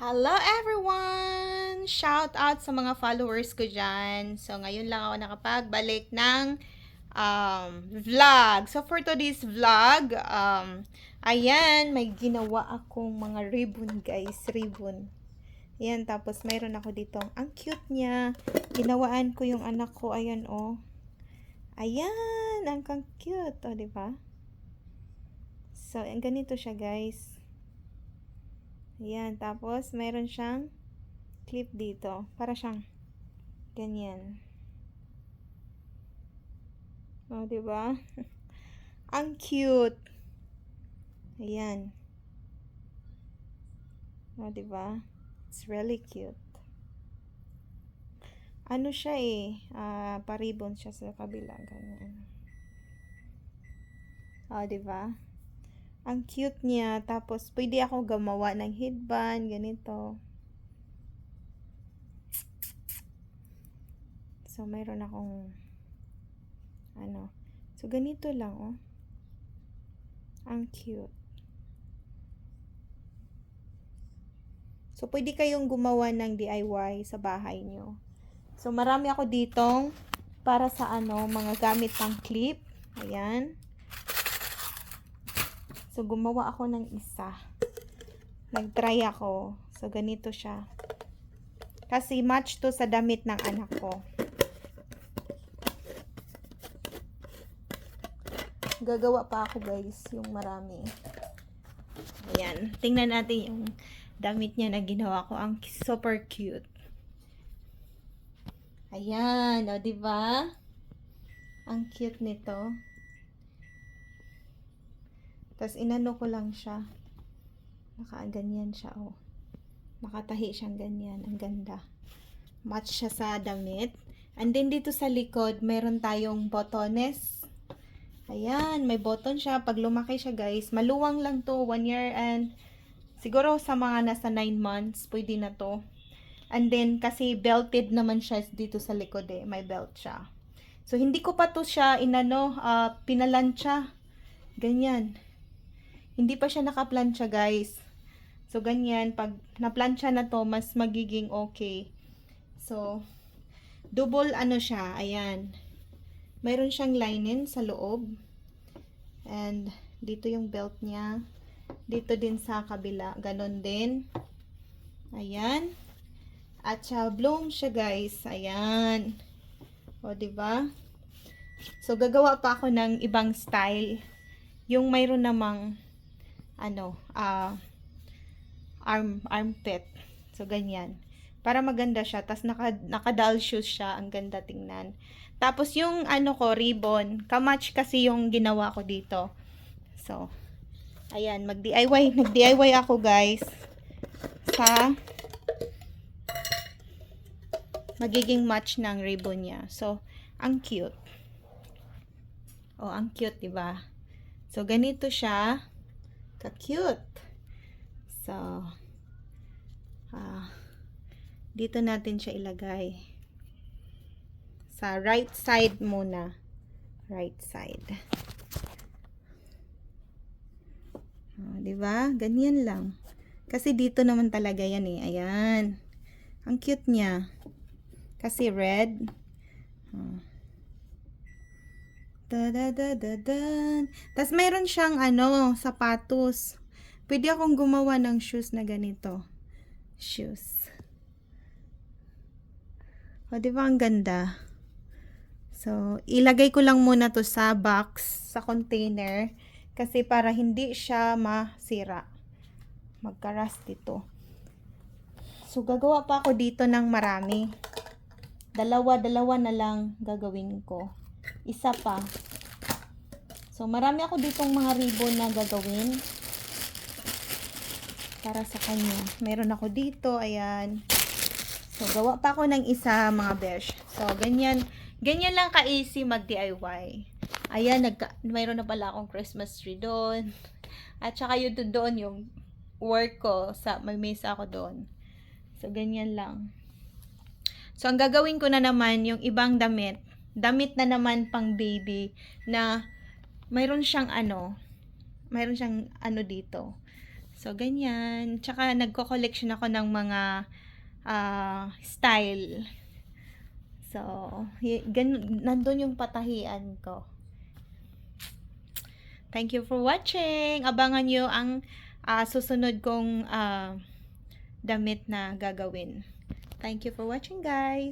Hello everyone! Shout out sa mga followers ko dyan. So, ngayon lang ako nakapagbalik ng um, vlog. So, for today's vlog, um, ayan, may ginawa akong mga ribbon guys. Ribbon. Ayan, tapos mayroon ako dito. Ang cute niya. Ginawaan ko yung anak ko. Ayan, oh. Ayan, ang cute. O, oh, di ba? So, ganito siya, guys. Ayan, tapos meron siyang clip dito. Para siyang ganyan. O, oh, ba? ang cute. Ayan. O, oh, ba? It's really cute. Ano siya eh, uh, paribon siya sa kabila. Ganyan. O, oh, ba? Ang cute niya. Tapos, pwede ako gumawa ng headband, ganito. So, mayroon akong, ano. So, ganito lang, oh. Ang cute. So, pwede kayong gumawa ng DIY sa bahay nyo. So, marami ako ditong para sa ano, mga gamit ng clip. Ayan. So, gumawa ako ng isa. Nag-try ako. So, ganito siya. Kasi match to sa damit ng anak ko. Gagawa pa ako guys, yung marami. Ayan. Tingnan natin yung damit niya na ginawa ko. Ang super cute. Ayan, o, di ba? Ang cute nito. Tapos, inano ko lang siya. Nakaganyan siya, oh. Nakatahi siyang ganyan. Ang ganda. Match siya sa damit. And then, dito sa likod, meron tayong botones. Ayan, may button siya. Pag lumaki siya, guys, maluwang lang to. One year and siguro sa mga nasa 9 months, pwede na to. And then, kasi belted naman siya dito sa likod eh. May belt siya. So, hindi ko pa to siya inano, uh, pinalansya. Ganyan. Hindi pa siya nakaplansya, guys. So, ganyan. Pag naplansya na to, mas magiging okay. So, double ano siya. Ayan. Mayroon siyang linen sa loob. And, dito yung belt niya. Dito din sa kabila. Ganon din. Ayan. At siya, bloom siya, guys. Ayan. O, ba diba? So, gagawa pa ako ng ibang style. Yung mayroon namang, ano, uh, arm, armpit. So, ganyan. Para maganda siya. Tapos, naka, naka-doll shoes siya. Ang ganda tingnan. Tapos, yung, ano ko, ribbon. Kamatch kasi yung ginawa ko dito. So, ayan. Mag-DIY. Nag-DIY ako, guys. Sa magiging match ng ribbon niya. So, ang cute. Oh, ang cute, 'di ba? So, ganito siya. Ka-cute. So, ah, dito natin siya ilagay. Sa right side muna. Right side. 'di ba? Ganyan lang. Kasi dito naman talaga 'yan eh. Ayan. Ang cute niya. Kasi red. Hmm. Da da da da da. Tapos mayroon siyang ano, sapatos. Pwede akong gumawa ng shoes na ganito. Shoes. O, di ba ang ganda? So, ilagay ko lang muna to sa box, sa container. Kasi para hindi siya masira. Magka-rust ito. So, gagawa pa ako dito ng marami dalawa-dalawa na lang gagawin ko. Isa pa. So, marami ako ditong mga ribbon na gagawin. Para sa kanya. Meron ako dito. Ayan. So, gawa pa ako ng isa, mga besh. So, ganyan. Ganyan lang ka-easy mag-DIY. Ayan, nagka, mayroon na pala akong Christmas tree doon. At saka yun doon yung work ko. Sa, may mesa ako doon. So, ganyan lang. So, ang gagawin ko na naman, yung ibang damit, damit na naman pang baby, na mayroon siyang ano, mayroon siyang ano dito. So, ganyan. Tsaka, nagko-collection ako ng mga ah, style. So, gan- nandun yung patahian ko. Thank you for watching. Abangan nyo ang ah, susunod kong ah, damit na gagawin. Thank you for watching, guys.